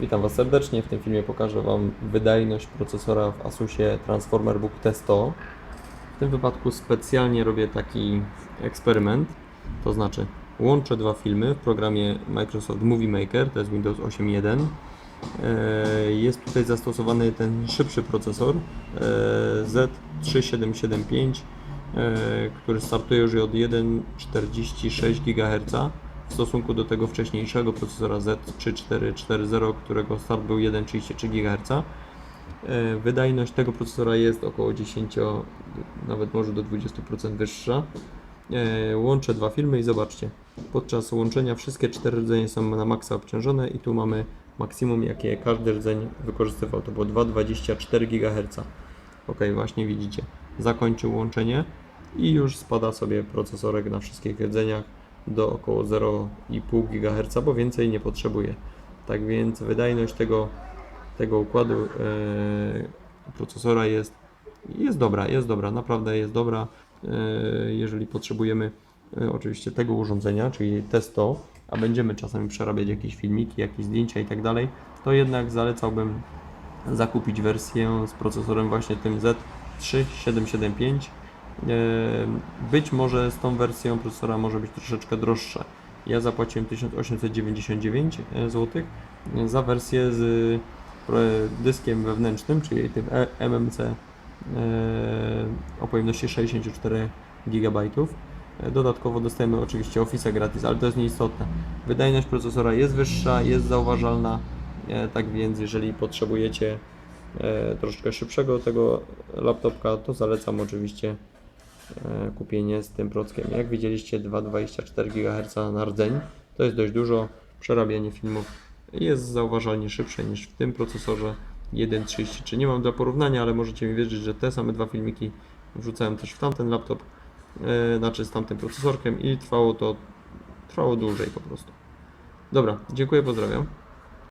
Witam Was serdecznie. W tym filmie pokażę Wam wydajność procesora w Asusie Transformer Book T100. W tym wypadku specjalnie robię taki eksperyment, to znaczy łączę dwa filmy w programie Microsoft Movie Maker, to jest Windows 8.1. E, Jest tutaj zastosowany ten szybszy procesor e, Z3775, e, który startuje już od 1,46 GHz w stosunku do tego wcześniejszego procesora Z3440, którego start był 1,33 GHz. E, Wydajność tego procesora jest około 10, nawet może do 20% wyższa. E, Łączę dwa filmy i zobaczcie. Podczas łączenia wszystkie cztery rdzenie są na maksa obciążone i tu mamy maksimum jakie każdy rdzeń wykorzystywał. To było 2,24 GHz. Ok, właśnie widzicie. Zakończył łączenie i już spada sobie procesorek na wszystkich rdzeniach do około 0,5 GHz, bo więcej nie potrzebuje. Tak więc wydajność tego, tego układu e, procesora jest, jest dobra, jest dobra, naprawdę jest dobra. E, jeżeli potrzebujemy e, oczywiście tego urządzenia, czyli T100, a będziemy czasami przerabiać jakieś filmiki, jakieś zdjęcia i tak dalej, to jednak zalecałbym zakupić wersję z procesorem właśnie tym Z3775. E, Być może z tą wersją procesora może być troszeczkę droższe. Ja zapłaciłem 1899 zł za wersję z e, dyskiem wewnętrznym, czyli tym E- MMC e, o pojemności 64 GB. E, Dodatkowo dostajemy oczywiście Office gratis, ale to jest nieistotne. Wydajność procesora jest wyższa, jest zauważalna, e, tak więc jeżeli potrzebujecie e, troszkę szybszego tego laptopka, to zalecam oczywiście e, kupienie z tym prockiem. Jak widzieliście 2,24 GHz na rdzeń, to jest dość dużo. Przerabianie filmów jest zauważalnie szybsze niż w tym procesorze 1.33. Nie mam dla porównania, ale możecie mi wierzyć, że te same dwa filmiki wrzucałem też w tamten laptop, e, znaczy z tamtym procesorkiem i trwało to trwało dłużej po prostu. Dobra, dziękuję, pozdrawiam.